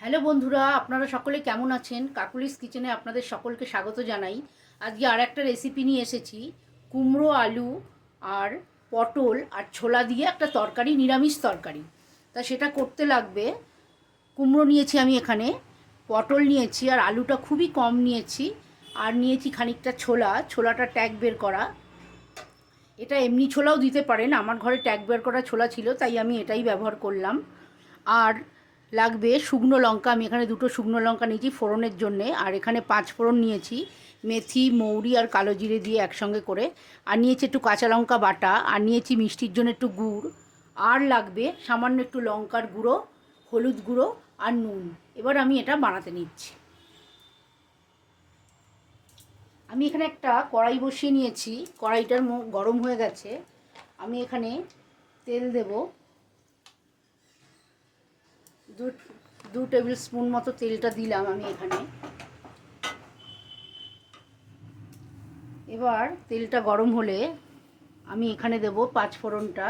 Hello বন্ধুরা, আপনারা সকলে কেমন আছেন? কাকুলিস কিচেনে আপনাদের সকলকে স্বাগত জানাই। আজকে আর একটা রেসিপি নিয়ে এসেছি, কুমড়ো আলু আর পটল আর ছোলা দিয়ে একটা তরকারি, নিরামিষ তরকারি। তা সেটা করতে লাগবে। কুমড়ো নিয়েছি আমি এখানে, পটল নিয়েছি আর আলুটা খুবই কম নিয়েছি আর নিয়েছি খানিকটা ছোলা। ছোলাটা ট্যাগ বের করা। এটা এমনি ছোলাও দিতে পারেন, আমার ঘরে ট্যাগ বের করা ছোলা ছিল, তাই আমি এটাই ব্যবহার করলাম। আর লাগবে শুকনো লঙ্কা। আমি এখানে দুটো শুকনো লঙ্কা নিয়েছি ফোড়নের জন্যে, আর এখানে পাঁচ ফোড়ন নিয়েছি, মেথি, মৌরি আর কালো জিরে দিয়ে একসঙ্গে করে। আর নিয়েছি একটু কাঁচা লঙ্কা বাটা, আর নিয়েছি মিষ্টির জন্য একটু গুড়। আর লাগবে সামান্য একটু লঙ্কার গুঁড়ো, হলুদ গুঁড়ো আর নুন। এবার আমি এটা বানাতে নিচ্ছি। আমি এখানে একটা কড়াই বসিয়ে নিয়েছি। কড়াইটার গরম হয়ে গেছে। আমি এখানে তেল দেব। দু দু টেবিল স্পুন মতো তেলটা দিলাম আমি এখানে। এবার তেলটা গরম হলে আমি এখানে দেব পাঁচ ফোড়নটা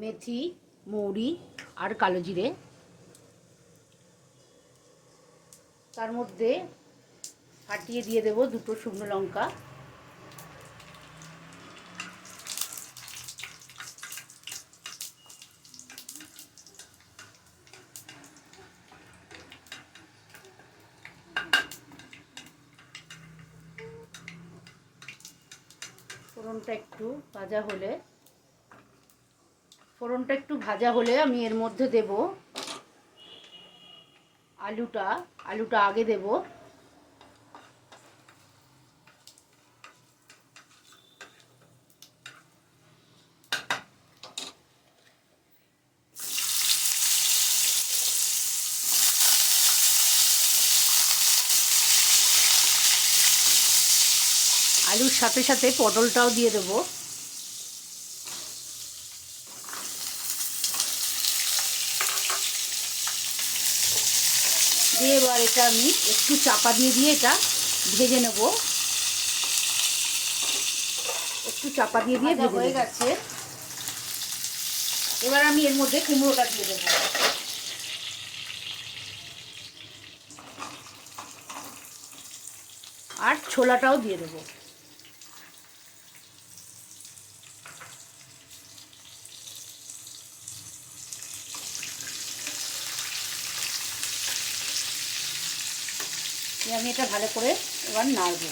মেথি, মৌরি আর কালো জিরে। তার মধ্যে ফাটিয়ে দিয়ে দেব দুটো শুকনো লঙ্কা। ফোড়নটা একটু ভাজা হলে, ফোড়নটা একটু ভাজা হলে আমি এর মধ্যে দেব আলুটা আলুটা আগে দেব। আলুর সাথে সাথে পটলটাও দিয়ে দেবো। দিয়ে এবার এটা আমি একটু চাপা দিয়ে দিয়ে এটা ভেজে নেব। একটু চাপা দিয়ে দিয়ে ভেজে হয়ে গেছে। এবার আমি এর মধ্যে কুমড়োটা দিয়ে দেবো। আর ছোলাটাও দিয়ে দেবো। আমি এটা ভালো করে এবার নাড়ব।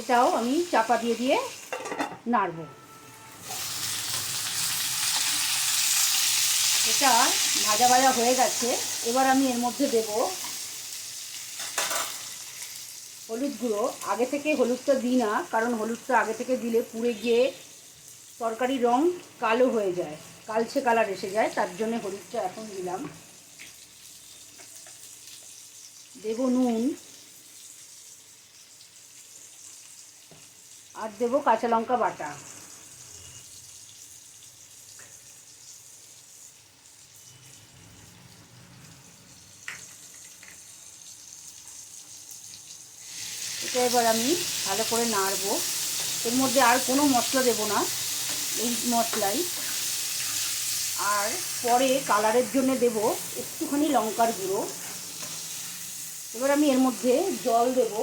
এটাও আমি চাপা দিয়ে দিয়ে নাড়ব। এটা ভাজা ভাজা হয়ে গেছে। এবার আমি এর মধ্যে দেব হলুদ গুঁড়ো। আগে থেকে হলুদটা দিই না, কারণ হলুদটা আগে থেকে দিলে পুড়ে গিয়ে তরকারি রং কালো হয়ে যায়। কালচে কালার এসে যায়, তার জন্য হলুদটা এখন দিলাম। দেব নুন। আর দেব কাঁচা লঙ্কা বাটা। এটা এবার আমি ভালো করে নাড়বো। এর মধ্যে আর কোনো মশলা দেব না, এই মশলাই। আর পরে কালারের জন্য দেব একটুখানি লঙ্কার গুঁড়ো। এবার আমি এর মধ্যে জল দেব।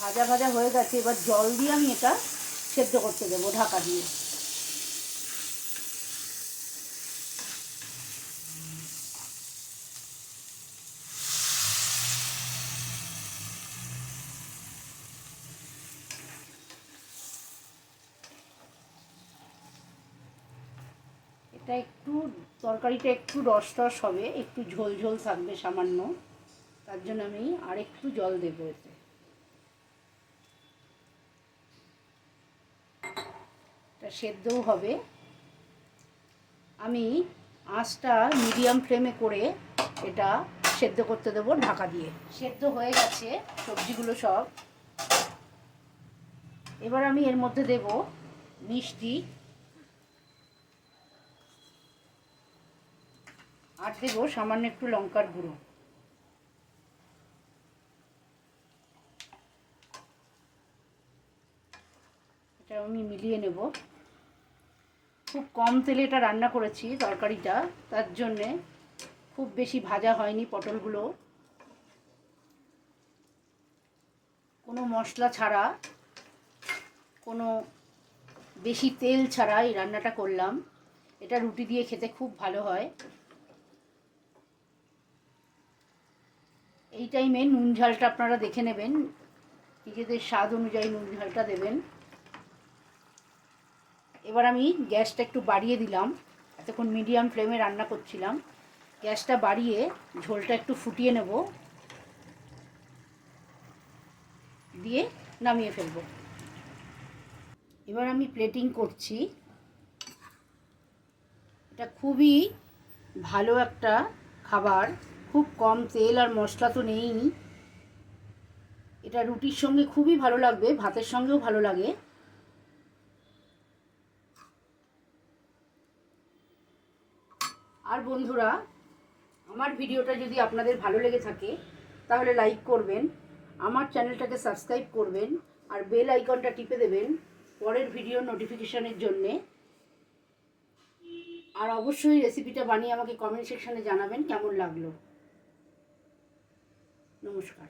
ভাজা ভাজা হয়ে গেছে, এবার জল দিয়ে আমি এটা সেদ্ধ করতে দেবো ঢাকা দিয়ে। এটা একটু, তরকারিটা একটু রস টস হবে, একটু ঝোল ঝোল থাকবে সামান্য। তার জন্য আমি আর একটু জল দেবো এতে। এটা সেদ্ধও হবে। আমি আঁচটা মিডিয়াম ফ্লেমে করে এটা সেদ্ধ করতে দেবো ঢাকা দিয়ে। সেদ্ধ হয়ে গেছে, সবজিগুলো সব। এবার আমি এর মধ্যে দেব মিষ্টি। দেবো, সামান্য একটু লঙ্কার গুঁড়ো। এটা আমি মিলিয়ে নেব। খুব কম তেলে এটা রান্না করেছি তরকারিটা, তার জন্যে খুব বেশি ভাজা হয়নি পটলগুলো। কোনো মশলা ছাড়া, কোনো বেশি তেল ছাড়া এই রান্নাটা করলাম। এটা রুটি দিয়ে খেতে খুব ভালো হয়। এই টাইমে নুন ঝালটা আপনারা দেখে নেবেন। নিজেদের স্বাদ অনুযায়ী নুন ঝালটা দেবেন। এবার আমি গ্যাসটা একটু বাড়িয়ে দিলাম। এতক্ষণ মিডিয়াম ফ্লেমে রান্না করছিলাম। গ্যাসটা বাড়িয়ে ঝোলটা একটু ফুটিয়ে নেব। দিয়ে নামিয়ে ফেলব। এবার আমি প্লেটিং করছি। এটা খুবই ভালো একটা খাবার। খুব কম তেল আর মশলা তো নেই এটা রুটির সঙ্গে খুবই ভালো লাগবে, ভাতের সঙ্গেও ভালো লাগে। আর বন্ধুরা, আমার ভিডিওটা যদি আপনাদের ভালো লেগে থাকে, তাহলে লাইক করবেন, আমার চ্যানেলটাকে সাবস্ক্রাইব করবেন, আর বেল আইকনটা টিপে দেবেন পরের ভিডিও নোটিফিকেশনের জন্যে। আর অবশ্যই রেসিপিটা বানিয়ে আমাকে কমেন্ট সেকশানে জানাবেন কেমন লাগল। নমস্কার।